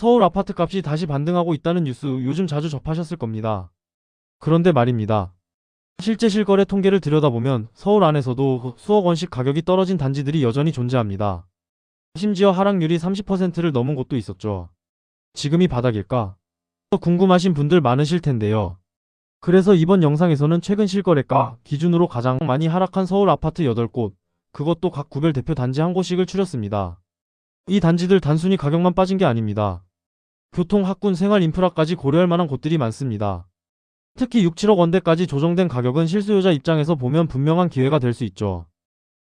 서울 아파트 값이 다시 반등하고 있다는 뉴스 요즘 자주 접하셨을 겁니다. 그런데 말입니다. 실제 실거래 통계를 들여다보면 서울 안에서도 수억 원씩 가격이 떨어진 단지들이 여전히 존재합니다. 심지어 하락률이 30%를 넘은 곳도 있었죠. 지금이 바닥일까? 궁금하신 분들 많으실 텐데요. 그래서 이번 영상에서는 최근 실거래가 기준으로 가장 많이 하락한 서울 아파트 8곳, 그것도 각 구별 대표 단지 한 곳씩을 추렸습니다. 이 단지들 단순히 가격만 빠진 게 아닙니다. 교통, 학군, 생활 인프라까지 고려할 만한 곳들이 많습니다. 특히 6, 7억 원대까지 조정된 가격은 실수요자 입장에서 보면 분명한 기회가 될 수 있죠.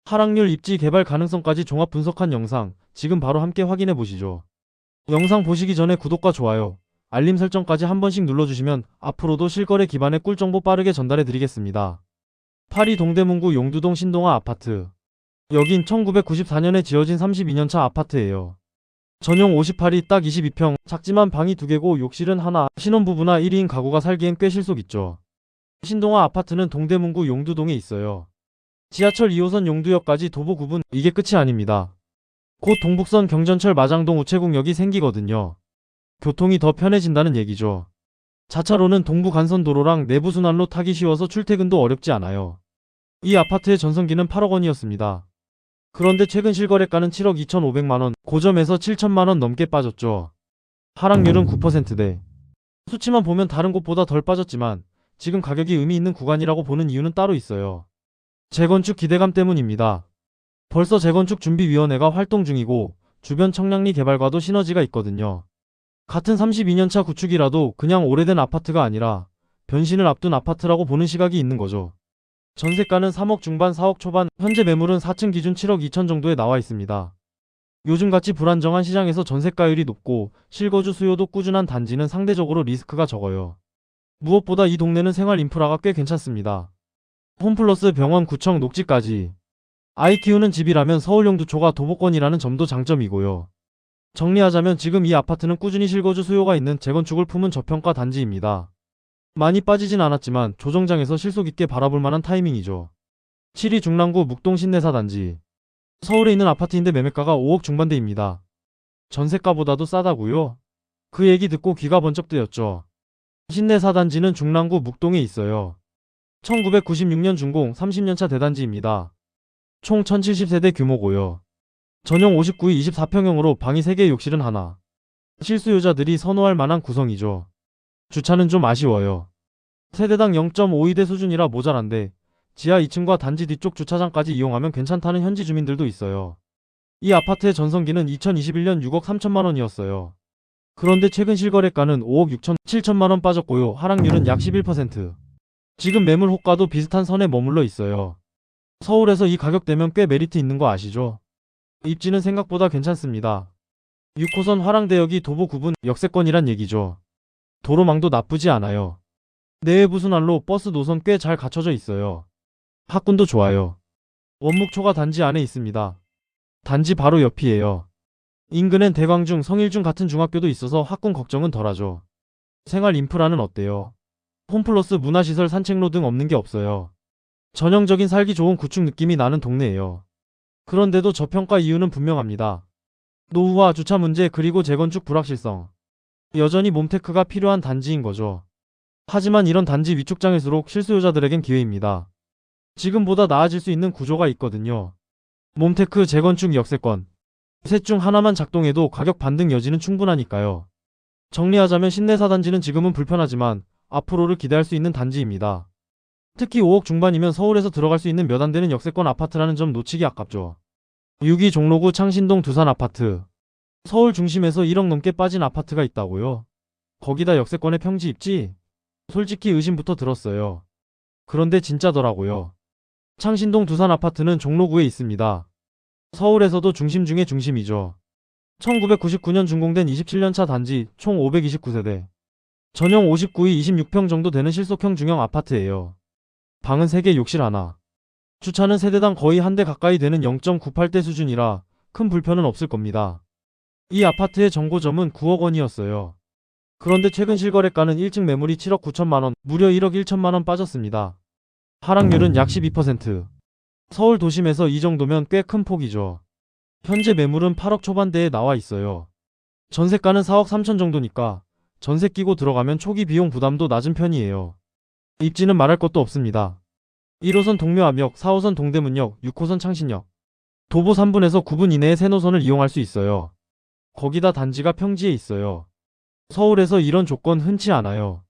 하락률, 입지, 개발 가능성까지 종합 분석한 영상, 지금 바로 함께 확인해 보시죠. 영상 보시기 전에 구독과 좋아요, 알림 설정까지 한 번씩 눌러주시면 앞으로도 실거래 기반의 꿀정보 빠르게 전달해 드리겠습니다. 파리 동대문구 용두동 신동아 아파트. 여긴 1994년에 지어진 32년차 아파트예요. 전용 58이 딱 22평, 작지만 방이 두개고 욕실은 하나, 신혼부부나 1인 가구가 살기엔 꽤 실속 있죠. 신동아 아파트는 동대문구 용두동에 있어요. 지하철 2호선 용두역까지 도보 9분, 이게 끝이 아닙니다. 곧 동북선 경전철 마장동 우체국역이 생기거든요. 교통이 더 편해진다는 얘기죠. 자차로는 동부 간선도로랑 내부순환로 타기 쉬워서 출퇴근도 어렵지 않아요. 이 아파트의 전성기는 8억 원이었습니다. 그런데 최근 실거래가는 7억 2,500만원, 고점에서 7천만원 넘게 빠졌죠. 하락률은 9%대. 수치만 보면 다른 곳보다 덜 빠졌지만 지금 가격이 의미 있는 구간이라고 보는 이유는 따로 있어요. 재건축 기대감 때문입니다. 벌써 재건축 준비위원회가 활동 중이고 주변 청량리 개발과도 시너지가 있거든요. 같은 32년차 구축이라도 그냥 오래된 아파트가 아니라 변신을 앞둔 아파트라고 보는 시각이 있는 거죠. 전세가는 3억 중반 4억 초반, 현재 매물은 4층 기준 7억 2천 정도에 나와 있습니다. 요즘같이 불안정한 시장에서 전세가율이 높고 실거주 수요도 꾸준한 단지는 상대적으로 리스크가 적어요. 무엇보다 이 동네는 생활 인프라가 꽤 괜찮습니다. 홈플러스 병원 구청 녹지까지. 아이 키우는 집이라면 서울용 두초가 도보권이라는 점도 장점이고요. 정리하자면 지금 이 아파트는 꾸준히 실거주 수요가 있는 재건축을 품은 저평가 단지입니다. 많이 빠지진 않았지만 조정장에서 실속 있게 바라볼 만한 타이밍이죠. 7위 중랑구 묵동 신내사 단지. 서울에 있는 아파트인데 매매가가 5억 중반대입니다. 전세가보다도 싸다고요? 그 얘기 듣고 귀가 번쩍 뜨였죠. 신내사 단지는 중랑구 묵동에 있어요. 1996년 준공 30년차 대단지입니다. 총 1070세대 규모고요. 전용 59위 24평형으로 방이 3개 욕실은 하나. 실수요자들이 선호할 만한 구성이죠. 주차는 좀 아쉬워요. 세대당 0.52대 수준이라 모자란데 지하 2층과 단지 뒤쪽 주차장까지 이용하면 괜찮다는 현지 주민들도 있어요. 이 아파트의 전성기는 2021년 6억 3천만 원이었어요. 그런데 최근 실거래가는 5억 6천 7천만 원 빠졌고요. 하락률은 약 11%. 지금 매물 호가도 비슷한 선에 머물러 있어요. 서울에서 이 가격대면 꽤 메리트 있는 거 아시죠? 입지는 생각보다 괜찮습니다. 6호선 화랑대역이 도보 9분 역세권이란 얘기죠. 도로망도 나쁘지 않아요. 내외부 순환로 버스 노선 꽤 잘 갖춰져 있어요. 학군도 좋아요. 원목초가 단지 안에 있습니다. 단지 바로 옆이에요. 인근엔 대광중, 성일중 같은 중학교도 있어서 학군 걱정은 덜하죠. 생활 인프라는 어때요? 홈플러스 문화시설 산책로 등 없는 게 없어요. 전형적인 살기 좋은 구축 느낌이 나는 동네예요. 그런데도 저평가 이유는 분명합니다. 노후화 주차 문제 그리고 재건축 불확실성. 여전히 몸테크가 필요한 단지인 거죠. 하지만 이런 단지 위축장일수록 실수요자들에겐 기회입니다. 지금보다 나아질 수 있는 구조가 있거든요. 몸테크 재건축 역세권. 셋 중 하나만 작동해도 가격 반등 여지는 충분하니까요. 정리하자면 신내사 단지는 지금은 불편하지만 앞으로를 기대할 수 있는 단지입니다. 특히 5억 중반이면 서울에서 들어갈 수 있는 몇 안 되는 역세권 아파트라는 점 놓치기 아깝죠. 6위 종로구 창신동 두산 아파트. 서울 중심에서 1억 넘게 빠진 아파트가 있다고요? 거기다 역세권의 평지 입지? 솔직히 의심부터 들었어요. 그런데 진짜더라고요. 창신동 두산 아파트는 종로구에 있습니다. 서울에서도 중심 중의 중심이죠. 1999년 준공된 27년차 단지 총 529세대. 전용 59위 26평 정도 되는 실속형 중형 아파트예요. 방은 3개 욕실 하나. 주차는 세대당 거의 한 대 가까이 되는 0.98대 수준이라 큰 불편은 없을 겁니다. 이 아파트의 정고점은 9억 원이었어요. 그런데 최근 실거래가는 1층 매물이 7억 9천만 원, 무려 1억 1천만 원 빠졌습니다. 하락률은 약 12%. 서울 도심에서 이 정도면 꽤 큰 폭이죠. 현재 매물은 8억 초반대에 나와 있어요. 전세가는 4억 3천 정도니까 전세 끼고 들어가면 초기 비용 부담도 낮은 편이에요. 입지는 말할 것도 없습니다. 1호선 동묘암역, 4호선 동대문역, 6호선 창신역. 도보 3분에서 9분 이내에 새 노선을 이용할 수 있어요. 거기다 단지가 평지에 있어요. 서울에서 이런 조건 흔치 않아요.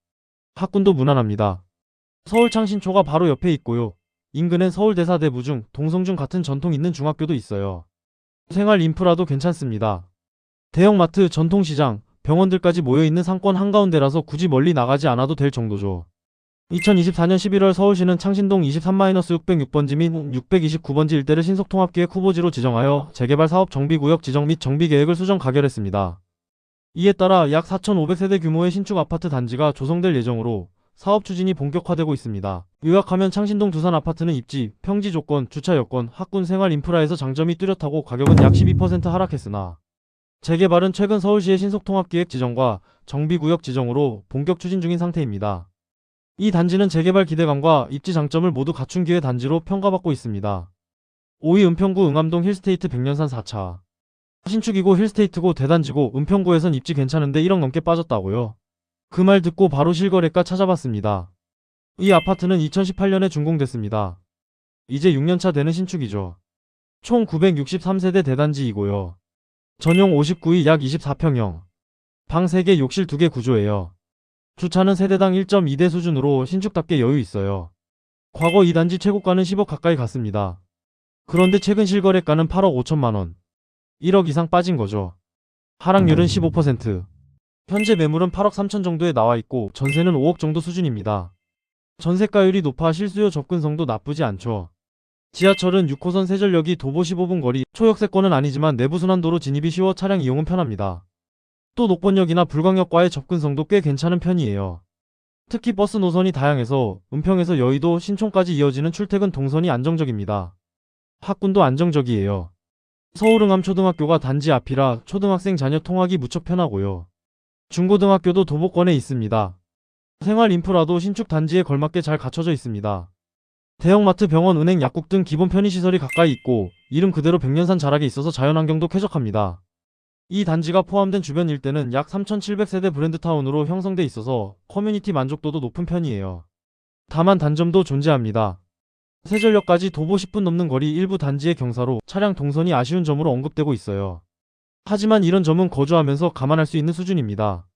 학군도 무난합니다. 서울 창신초가 바로 옆에 있고요. 인근엔 서울대사 대부 중, 동성중 같은 전통 있는 중학교도 있어요. 생활 인프라도 괜찮습니다. 대형마트, 전통시장, 병원들까지 모여있는 상권 한가운데라서 굳이 멀리 나가지 않아도 될 정도죠. 2024년 11월 서울시는 창신동 23-606번지 및 629번지 일대를 신속통합기획 후보지로 지정하여 재개발 사업 정비구역 지정 및 정비계획을 수정 가결했습니다. 이에 따라 약 4,500세대 규모의 신축 아파트 단지가 조성될 예정으로 사업 추진이 본격화되고 있습니다. 요약하면 창신동 두산 아파트는 입지, 평지 조건, 주차 여건, 학군 생활 인프라에서 장점이 뚜렷하고 가격은 약 12% 하락했으나 재개발은 최근 서울시의 신속통합기획 지정과 정비구역 지정으로 본격 추진 중인 상태입니다. 이 단지는 재개발 기대감과 입지 장점을 모두 갖춘 기회 단지로 평가받고 있습니다. 5위 은평구 응암동 힐스테이트 백년산 4차 신축이고 힐스테이트고 대단지고 은평구에선 입지 괜찮은데 1억 넘게 빠졌다고요. 그 말 듣고 바로 실거래가 찾아봤습니다. 이 아파트는 2018년에 준공됐습니다. 이제 6년차 되는 신축이죠. 총 963세대 대단지이고요. 전용 59위 약 24평형. 방 3개 욕실 2개 구조예요. 주차는 세대당 1.2대 수준으로 신축답게 여유 있어요. 과거 이 단지 최고가는 10억 가까이 갔습니다. 그런데 최근 실거래가는 8억 5천만원. 1억 이상 빠진 거죠. 하락률은 15%. 현재 매물은 8억 3천 정도에 나와 있고 전세는 5억 정도 수준입니다. 전세가율이 높아 실수요 접근성도 나쁘지 않죠. 지하철은 6호선 세전역이 도보 15분 거리, 초역세권은 아니지만 내부순환도로 진입이 쉬워 차량 이용은 편합니다. 또 녹번역이나 불광역과의 접근성도 꽤 괜찮은 편이에요. 특히 버스 노선이 다양해서 은평에서 여의도, 신촌까지 이어지는 출퇴근 동선이 안정적입니다. 학군도 안정적이에요. 서울응암초등학교가 단지 앞이라 초등학생 자녀 통학이 무척 편하고요. 중고등학교도 도보권에 있습니다. 생활 인프라도 신축 단지에 걸맞게 잘 갖춰져 있습니다. 대형마트, 병원, 은행, 약국 등 기본 편의시설이 가까이 있고 이름 그대로 백년산 자락에 있어서 자연환경도 쾌적합니다. 이 단지가 포함된 주변 일대는 약 3,700세대 브랜드타운으로 형성돼 있어서 커뮤니티 만족도도 높은 편이에요. 다만 단점도 존재합니다. 세전역까지 도보 10분 넘는 거리 일부 단지의 경사로 차량 동선이 아쉬운 점으로 언급되고 있어요. 하지만 이런 점은 거주하면서 감안할 수 있는 수준입니다.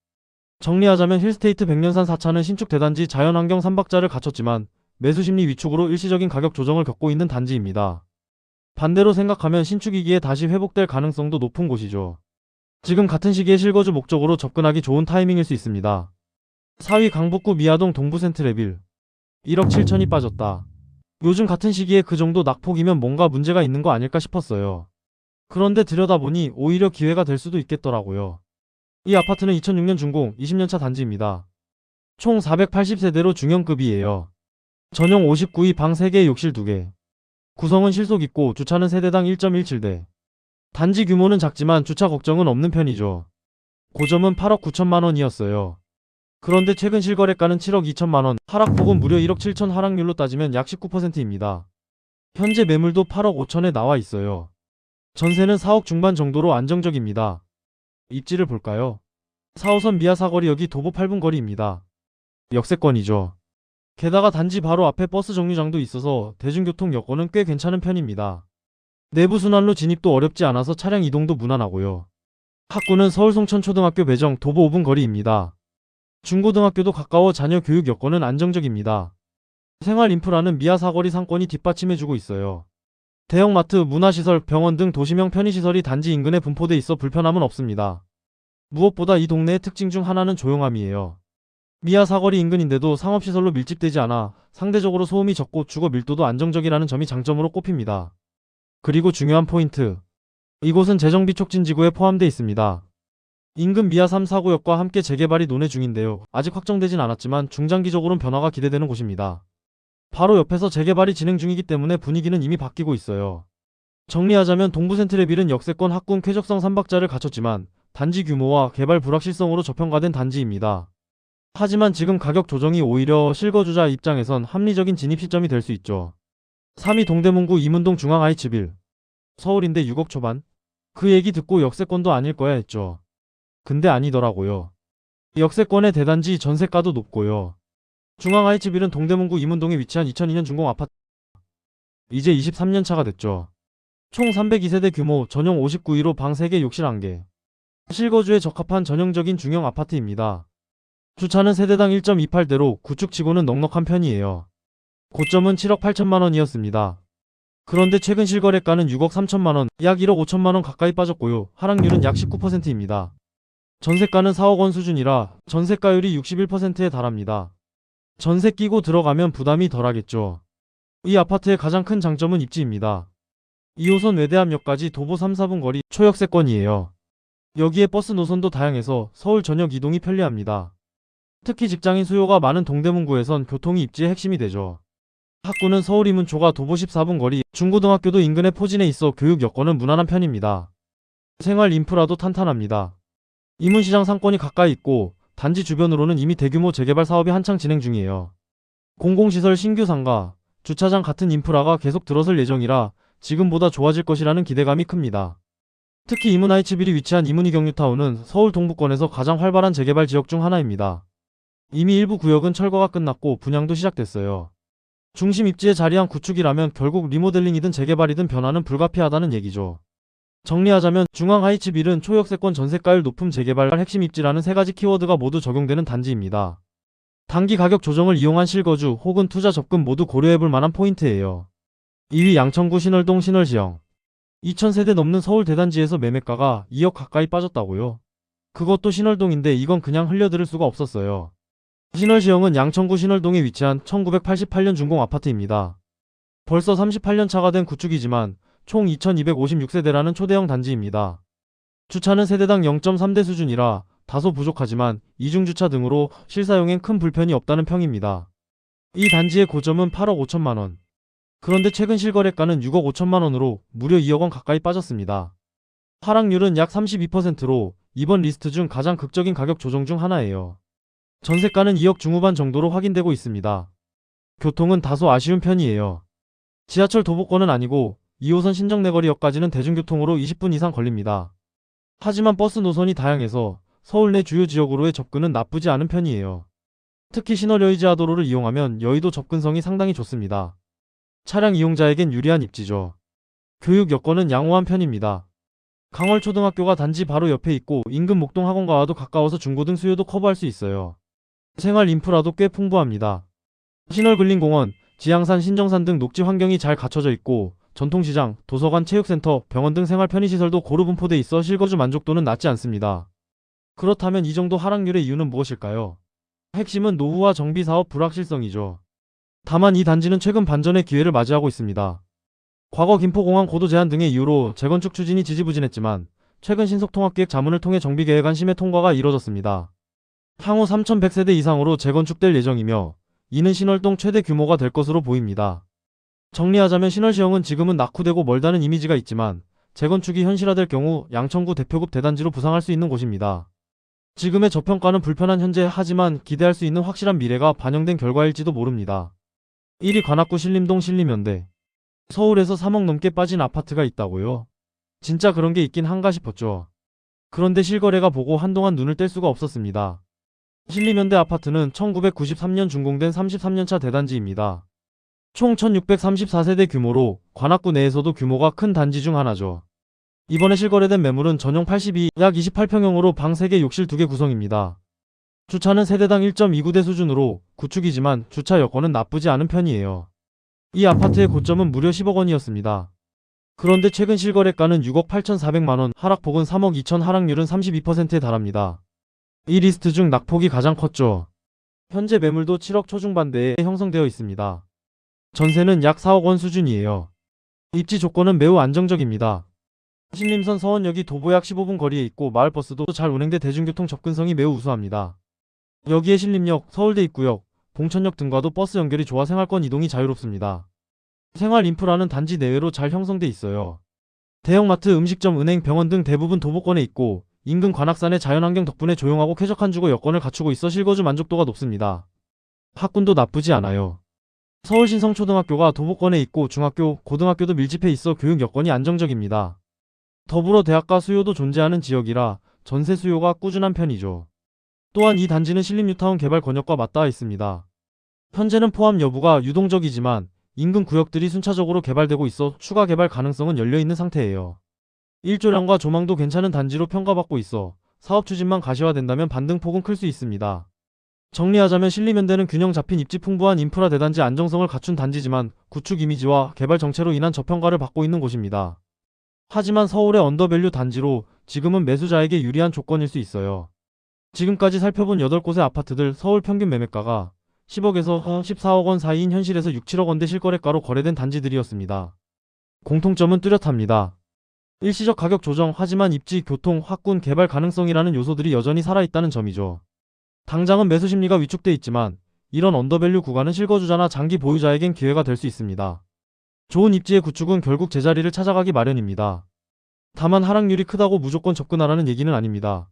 정리하자면 힐스테이트 백년산 4차는 신축 대단지 자연환경 3박자를 갖췄지만 매수심리 위축으로 일시적인 가격 조정을 겪고 있는 단지입니다. 반대로 생각하면 신축이기에 다시 회복될 가능성도 높은 곳이죠. 지금 같은 시기에 실거주 목적으로 접근하기 좋은 타이밍일 수 있습니다. 4위 강북구 미아동 동부센트레빌 1억 7천이 빠졌다. 요즘 같은 시기에 그 정도 낙폭이면 뭔가 문제가 있는 거 아닐까 싶었어요. 그런데 들여다보니 오히려 기회가 될 수도 있겠더라고요. 이 아파트는 2006년 준공 20년차 단지입니다. 총 480세대로 중형급이에요. 전용 59위 방 3개 욕실 2개. 구성은 실속 있고 주차는 세대당 1.17대. 단지 규모는 작지만 주차 걱정은 없는 편이죠. 고점은 8억 9천만 원이었어요. 그런데 최근 실거래가는 7억 2천만 원, 하락폭은 무려 1억 7천 하락률로 따지면 약 19%입니다. 현재 매물도 8억 5천에 나와 있어요. 전세는 4억 중반 정도로 안정적입니다. 입지를 볼까요? 4호선 미아 사거리역이 도보 8분 거리입니다. 역세권이죠. 게다가 단지 바로 앞에 버스 정류장도 있어서 대중교통 여건은 꽤 괜찮은 편입니다. 내부 순환로 진입도 어렵지 않아서 차량 이동도 무난하고요. 학구는 서울 송천초등학교 배정 도보 5분 거리입니다. 중고등학교도 가까워 자녀 교육 여건은 안정적입니다. 생활 인프라는 미아 사거리 상권이 뒷받침해주고 있어요. 대형마트, 문화시설, 병원 등 도시명 편의시설이 단지 인근에 분포돼 있어 불편함은 없습니다. 무엇보다 이 동네의 특징 중 하나는 조용함이에요. 미아 사거리 인근인데도 상업시설로 밀집되지 않아 상대적으로 소음이 적고 주거 밀도도 안정적이라는 점이 장점으로 꼽힙니다. 그리고 중요한 포인트. 이곳은 재정비 촉진 지구에 포함되어 있습니다. 인근 미아 3, 4구역과 함께 재개발이 논의 중인데요. 아직 확정되진 않았지만 중장기적으로는 변화가 기대되는 곳입니다. 바로 옆에서 재개발이 진행 중이기 때문에 분위기는 이미 바뀌고 있어요. 정리하자면 동부 센트레빌은 역세권 학군 쾌적성 3박자를 갖췄지만 단지 규모와 개발 불확실성으로 저평가된 단지입니다. 하지만 지금 가격 조정이 오히려 실거주자 입장에선 합리적인 진입 시점이 될 수 있죠. 3위 동대문구 이문동 중앙 아이츠빌. 서울인데 6억 초반? 그 얘기 듣고 역세권도 아닐 거야 했죠. 근데 아니더라고요. 역세권의 대단지 전세가도 높고요. 중앙 하이츠빌은 동대문구 이문동에 위치한 2002년 준공 아파트. 이제 23년 차가 됐죠. 총 302세대 규모 전용 59위로 방 3개 욕실 1개. 실거주에 적합한 전형적인 중형 아파트입니다. 주차는 세대당 1.28대로 구축치고는 넉넉한 편이에요. 고점은 7억 8천만 원이었습니다. 그런데 최근 실거래가는 6억 3천만 원, 약 1억 5천만 원 가까이 빠졌고요. 하락률은 약 19%입니다. 전세가는 4억 원 수준이라 전세가율이 61%에 달합니다. 전세 끼고 들어가면 부담이 덜하겠죠. 이 아파트의 가장 큰 장점은 입지입니다. 2호선 외대암역까지 도보 3, 4분 거리 초역세권이에요. 여기에 버스 노선도 다양해서 서울 전역 이동이 편리합니다. 특히 직장인 수요가 많은 동대문구에선 교통이 입지의 핵심이 되죠. 학구는 서울 이문초가 도보 14분 거리, 중고등학교도 인근에 포진해 있어 교육 여건은 무난한 편입니다. 생활 인프라도 탄탄합니다. 이문시장 상권이 가까이 있고 단지 주변으로는 이미 대규모 재개발 사업이 한창 진행 중이에요. 공공시설 신규 상가, 주차장 같은 인프라가 계속 들어설 예정이라 지금보다 좋아질 것이라는 기대감이 큽니다. 특히 이문 하이츠빌이 위치한 이문이 경유타운은 서울 동부권에서 가장 활발한 재개발 지역 중 하나입니다. 이미 일부 구역은 철거가 끝났고 분양도 시작됐어요. 중심 입지에 자리한 구축이라면 결국 리모델링이든 재개발이든 변화는 불가피하다는 얘기죠. 정리하자면 중앙 하이츠 빌은 초역세권 전세가율 높음 재개발 핵심 입지라는 세 가지 키워드가 모두 적용되는 단지입니다. 단기 가격 조정을 이용한 실거주 혹은 투자 접근 모두 고려해볼 만한 포인트예요. 2위 양천구 신월동 신월시형 2000세대 넘는 서울 대단지에서 매매가가 2억 가까이 빠졌다고요. 그것도 신월동인데 이건 그냥 흘려들을 수가 없었어요. 신월시형은 양천구 신월동에 위치한 1988년 준공 아파트입니다. 벌써 38년 차가 된 구축이지만 총 2256세대라는 초대형 단지입니다. 주차는 세대당 0.3대 수준이라 다소 부족하지만 이중주차 등으로 실사용엔 큰 불편이 없다는 평입니다. 이 단지의 고점은 8억 5천만원. 그런데 최근 실거래가는 6억 5천만원으로 무려 2억 원 가까이 빠졌습니다. 하락률은 약 32%로 이번 리스트 중 가장 극적인 가격 조정 중 하나예요. 전세가는 2억 중후반 정도로 확인되고 있습니다. 교통은 다소 아쉬운 편이에요. 지하철 도보권은 아니고 2호선 신정내거리역까지는 대중교통으로 20분 이상 걸립니다. 하지만 버스 노선이 다양해서 서울 내 주요 지역으로의 접근은 나쁘지 않은 편이에요. 특히 신월여의지하도로를 이용하면 여의도 접근성이 상당히 좋습니다. 차량 이용자에겐 유리한 입지죠. 교육 여건은 양호한 편입니다. 강월초등학교가 단지 바로 옆에 있고 인근 목동 학원가와도 가까워서 중고등 수요도 커버할 수 있어요. 생활 인프라도 꽤 풍부합니다. 신월근린공원, 지향산 신정산 등 녹지 환경이 잘 갖춰져 있고 전통시장, 도서관, 체육센터, 병원 등 생활 편의시설도 고루 분포돼 있어 실거주 만족도는 낮지 않습니다. 그렇다면 이 정도 하락률의 이유는 무엇일까요? 핵심은 노후와 정비 사업 불확실성이죠. 다만 이 단지는 최근 반전의 기회를 맞이하고 있습니다. 과거 김포공항 고도 제한 등의 이유로 재건축 추진이 지지부진했지만 최근 신속통합기획 자문을 통해 정비계획안 심의 통과가 이뤄졌습니다. 향후 3,100세대 이상으로 재건축될 예정이며 이는 신월동 최대 규모가 될 것으로 보입니다. 정리하자면 신월시형은 지금은 낙후되고 멀다는 이미지가 있지만 재건축이 현실화될 경우 양천구 대표급 대단지로 부상할 수 있는 곳입니다. 지금의 저평가는 불편한 현재 하지만 기대할 수 있는 확실한 미래가 반영된 결과일지도 모릅니다. 1위 관악구 신림동 신림현대 서울에서 3억 넘게 빠진 아파트가 있다고요? 진짜 그런 게 있긴 한가 싶었죠. 그런데 실거래가 보고 한동안 눈을 뗄 수가 없었습니다. 신림현대 아파트는 1993년 준공된 33년차 대단지입니다. 총 1634세대 규모로 관악구 내에서도 규모가 큰 단지 중 하나죠. 이번에 실거래된 매물은 전용 82, 약 28평형으로 방 3개 욕실 2개 구성입니다. 주차는 세대당 1.29대 수준으로 구축이지만 주차 여건은 나쁘지 않은 편이에요. 이 아파트의 고점은 무려 10억 원이었습니다. 그런데 최근 실거래가는 6억 8,400만원, 하락폭은 3억 2천 하락률은 32%에 달합니다. 이 리스트 중 낙폭이 가장 컸죠. 현재 매물도 7억 초중반대에 형성되어 있습니다. 전세는 약 4억 원 수준이에요. 입지 조건은 매우 안정적입니다. 신림선 서원역이 도보 약 15분 거리에 있고 마을버스도 잘 운행돼 대중교통 접근성이 매우 우수합니다. 여기에 신림역, 서울대 입구역, 봉천역 등과도 버스 연결이 좋아 생활권 이동이 자유롭습니다. 생활 인프라는 단지 내외로 잘 형성돼 있어요. 대형마트, 음식점, 은행, 병원 등 대부분 도보권에 있고 인근 관악산의 자연환경 덕분에 조용하고 쾌적한 주거 여건을 갖추고 있어 실거주 만족도가 높습니다. 학군도 나쁘지 않아요. 서울 신성초등학교가 도보권에 있고 중학교, 고등학교도 밀집해 있어 교육 여건이 안정적입니다. 더불어 대학가 수요도 존재하는 지역이라 전세 수요가 꾸준한 편이죠. 또한 이 단지는 신림 뉴타운 개발 권역과 맞닿아 있습니다. 현재는 포함 여부가 유동적이지만 인근 구역들이 순차적으로 개발되고 있어 추가 개발 가능성은 열려 있는 상태예요. 일조량과 조망도 괜찮은 단지로 평가받고 있어 사업 추진만 가시화된다면 반등폭은 클 수 있습니다. 정리하자면 신림현대는 균형 잡힌 입지 풍부한 인프라 대단지 안정성을 갖춘 단지지만 구축 이미지와 개발 정체로 인한 저평가를 받고 있는 곳입니다. 하지만 서울의 언더밸류 단지로 지금은 매수자에게 유리한 조건일 수 있어요. 지금까지 살펴본 8곳의 아파트들 서울 평균 매매가가 10억에서 14억 원 사이인 현실에서 6, 7억 원대 실거래가로 거래된 단지들이었습니다. 공통점은 뚜렷합니다. 일시적 가격 조정 하지만 입지, 교통, 확군, 개발 가능성이라는 요소들이 여전히 살아있다는 점이죠. 당장은 매수 심리가 위축돼 있지만 이런 언더밸류 구간은 실거주자나 장기 보유자에겐 기회가 될 수 있습니다. 좋은 입지의 구축은 결국 제자리를 찾아가기 마련입니다. 다만 하락률이 크다고 무조건 접근하라는 얘기는 아닙니다.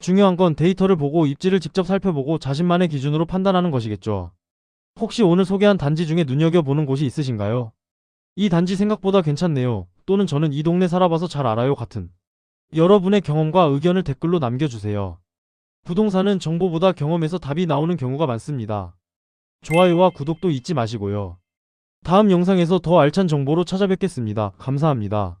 중요한 건 데이터를 보고 입지를 직접 살펴보고 자신만의 기준으로 판단하는 것이겠죠. 혹시 오늘 소개한 단지 중에 눈여겨보는 곳이 있으신가요? 이 단지 생각보다 괜찮네요. 또는 저는 이 동네 살아봐서 잘 알아요 같은. 여러분의 경험과 의견을 댓글로 남겨주세요. 부동산은 정보보다 경험에서 답이 나오는 경우가 많습니다. 좋아요와 구독도 잊지 마시고요. 다음 영상에서 더 알찬 정보로 찾아뵙겠습니다. 감사합니다.